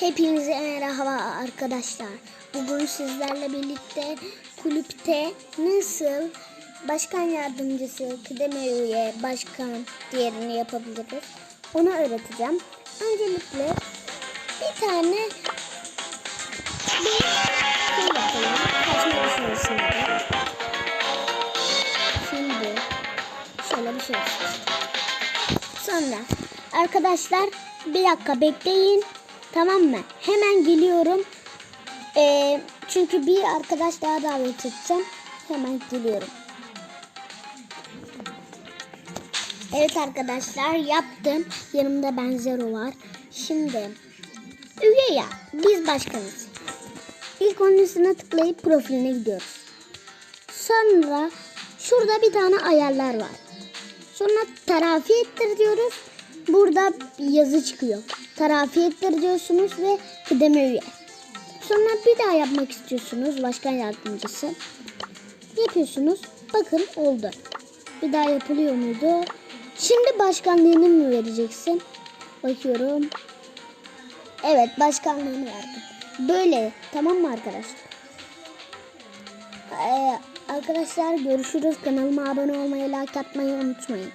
Hepinize merhaba arkadaşlar. Bugün sizlerle birlikte kulüpte nasıl başkan yardımcısı, kıdeme üye, başkan diğerini yapabiliriz. Onu öğreteceğim. Öncelikle bir tane bir şöyle bir şey. Sonra arkadaşlar bir dakika bekleyin. Tamam mı? Hemen geliyorum. Ee, çünkü bir arkadaş daha davet edeceğim. Hemen geliyorum. Evet arkadaşlar yaptım. Yanımda Benzero var. Şimdi üye ya biz başkanız. İlk onun tıklayıp profiline gidiyoruz. Sonra şurada bir tane ayarlar var. Sonra terafi ettir diyoruz. Burada yazı çıkıyor. Terafi ettir diyorsunuz ve kıdeme üye. Sonra bir daha yapmak istiyorsunuz başkan yardımcısı. Yapıyorsunuz. Bakın oldu. Bir daha yapılıyor muydu? Şimdi başkanlığını mı vereceksin? Bakıyorum. Evet başkanlığını verdim. Böyle tamam mı arkadaşlar? Ee, arkadaşlar görüşürüz. Kanalıma abone olmayı, like atmayı unutmayın.